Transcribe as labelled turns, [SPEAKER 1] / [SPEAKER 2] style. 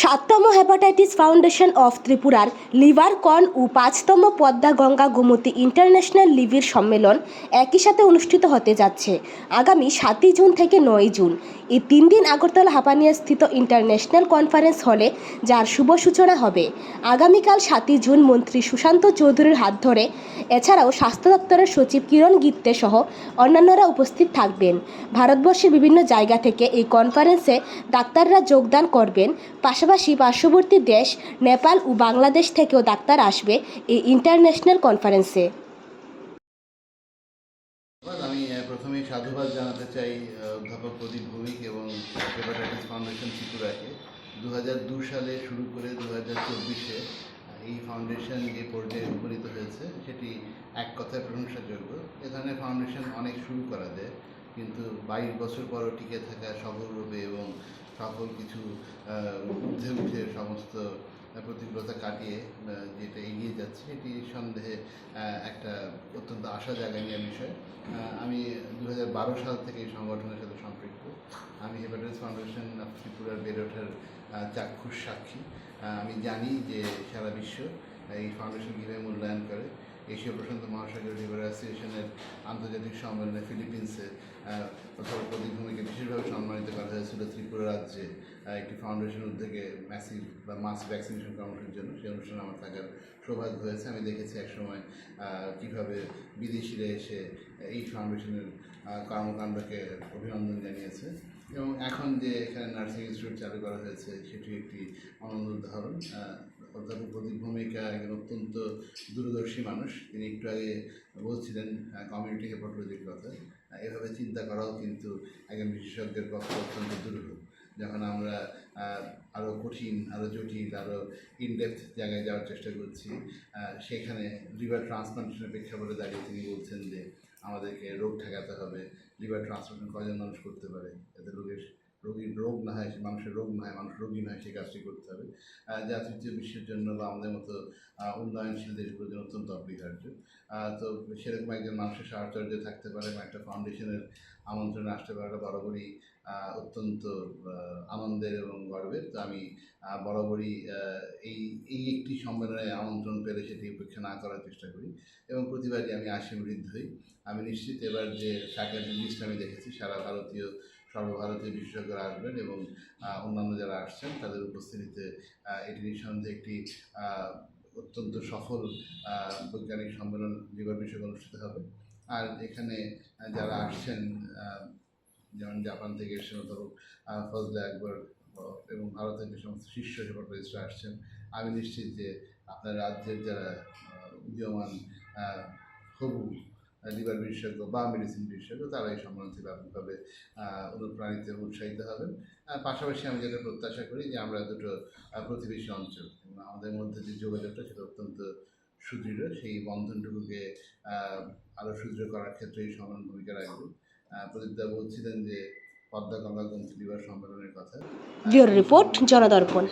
[SPEAKER 1] সাততম hepatitis foundation of ত্রিপুরার liver কন ও পাঁচতম পদ্মা গঙ্গা গোমতী ইন্টারন্যাশনাল লিভির সম্মেলন একই সাথে অনুষ্ঠিত হতে যাচ্ছে। আগামী সাতই জুন থেকে নয় জুন। এই তিন দিন আগরতলা হাপানিয়া স্থিত ইন্টারন্যাশনাল কনফারেন্স হলে যার শুভ সূচনা হবে। আগামীকাল সাতই জুন মন্ত্রী সুশান্ত চৌধুরীর হাত ধরে এছাড়াও স্বাস্থ্য দপ্তরের সচিব কিরণ গিত্তে সহ অন্যান্যরা উপস্থিত থাকবেন। ভারতবর্ষের বিভিন্ন জায়গা থেকে এই কনফারেন্সে ডাক্তাররা যোগদান করবেন। পাশাপাশি পার্শ্ববর্তী দেশ নেপাল ও বাংলাদেশ থেকেও ডাক্তার আসবে এই ইন্টারন্যাশনাল কনফারেন্সে।
[SPEAKER 2] আমি আহ, প্রথমেই সাধুবাদ জানাতে চাই অধ্যাপক প্রদীপ ভৌমিক এবং হেপাটাইটিস ফাউন্ডেশন ত্রিপুরাকে দু সালে শুরু করে দু হাজার চব্বিশে এই ফাউন্ডেশন যে পর্যায়ে উপনীত হয়েছে সেটি এক কথায় প্রশংসাযোগ্য এ ধরনের ফাউন্ডেশন অনেক শুরু করা যায় কিন্তু বাইশ বছর পরও টিকে থাকা সফলরূপে এবং সকল কিছু ঊর্ধ্বে উঠে সমস্ত প্রতিকূলতা কাটিয়ে যেটা এগিয়ে যাচ্ছে, এটি সন্দেহে একটা অত্যন্ত আশা জাগানিয়া বিষয়। আমি দু হাজার বারো সাল থেকে এই সংগঠনের সাথে সম্পৃক্ত। আমি হেপাটাইটিস ফাউন্ডেশন অফ ত্রিপুরার বেড়ে ওঠার চাক্ষুষ সাক্ষী। আমি জানি যে সারা বিশ্ব এই ফাউন্ডেশন কীভাবে মূল্যায়ন করে। এশীয় প্রশান্ত মহাসাগর লিভার অ্যাসোসিয়েশনের আন্তর্জাতিক সম্মেলনে ফিলিপিন্সে আহ, অথবা প্রদীপ ভূমিকে বিশেষভাবে সম্মানিত করা হয়েছিল ত্রিপুরা রাজ্যে একটি ফাউন্ডেশন উদ্যোগে ম্যাসিভ বা মাস ভ্যাকসিনেশন কর্মসূচির জন্য। সেই অনুষ্ঠানে আমার থাকার সৌভাগ্য হয়েছে। আমি দেখেছি একসময় কীভাবে বিদেশিরা এসে এই ফাউন্ডেশনের কর্মকাণ্ডকে অভিনন্দন জানিয়েছে। এবং এখন যে এখানে নার্সিং ইনস্টিটিউট চালু করা হয়েছে সেটি একটি অনন্য উদাহরণ। অধ্যাপক প্রদীপ ভূমিকা, একজন অত্যন্ত দূরদর্শী মানুষ। তিনি একটু আগে বলছিলেন কমিউনিটি হেপাটোলজির কথা। এভাবে চিন্তা করাও কিন্তু একজন বিশেষজ্ঞের পক্ষে অত্যন্ত দুর্লভ যখন আমরা আরও কঠিন আরও জটিল আরও ইনডেপথ জায়গায় যাওয়ার চেষ্টা করছি সেখানে লিভার ট্রান্সপ্লান্টেশনের প্রেক্ষাপটে দাঁড়িয়ে তিনি বলছেন যে, আমাদেরকে রোগ ঠেকাতে হবে, লিভার ট্রান্সপ্লান্টেশন কজন মানুষ করতে পারে? রোগের রোগ না হয়, সে মানুষের রোগ না হয়, মানুষ রোগী না হয় সেই কাজটি করতে হবে। যা তৃতীয় বিশ্বের জন্য বা আমাদের মতো উন্নয়নশীল দেশগুলোর জন্য অত্যন্ত অপরিহার্য তো সেরকম একজন মানুষের সাহচর্য থাকতে পারে বা একটা ফাউন্ডেশনের আমন্ত্রণে আসতে পারাটা বরাবরই অত্যন্ত আনন্দের এবং গর্বের। তো আমি বরাবরই এই এই একটি সম্মেলনে আমন্ত্রণ পেলে সেটি উপেক্ষা না করার চেষ্টা করি এবং প্রতিবারই আমি আসি বৃদ্ধ হই। আমি নিশ্চিত এবার যে ফ্যাকাল্টি লিস্ট আমি দেখেছি, সারা ভারতীয় সর্বভারতীয় বিশেষজ্ঞরা আসবেন এবং অন্যান্য যারা আসছেন তাদের উপস্থিতিতে এটি নিঃসন্দেহে একটি অত্যন্ত সফল বৈজ্ঞানিক সম্মেলন লিভার বিষয়ক অনুষ্ঠিত হবে। আর এখানে যারা আসছেন যেমন জাপান থেকে এসে অধ্যাপক ফজলে আকবর এবং ভারতের যে সমস্ত শীর্ষ হেপাটোলজিস্টরা আসছেন, আমি নিশ্চিত যে আপনার রাজ্যের যারা উদীয়মান হবু লিভার বিশেষজ্ঞ বা মেডিসিন বিশেষজ্ঞ তারা এই থেকে ব্যাপকভাবে অনুপ্রাণিত উৎসাহিত হবেন পাশাপাশি আমি যেটা প্রত্যাশা করি যে আমরা দুটো প্রতিবেশী অঞ্চল আমাদের মধ্যে যে যোগাযোগটা সেটা অত্যন্ত সুদৃঢ় সেই বন্ধনটুকুকে আরও সুদৃঢ় করার ক্ষেত্রে এই সম্মেলন ভূমিকা রাখবে প্রদীপদা বলছিলেন যে পদ্মা গঙ্গা গ্রন্থ লিভার সম্মেলনের কথা
[SPEAKER 1] রিপোর্ট জনদর্পণ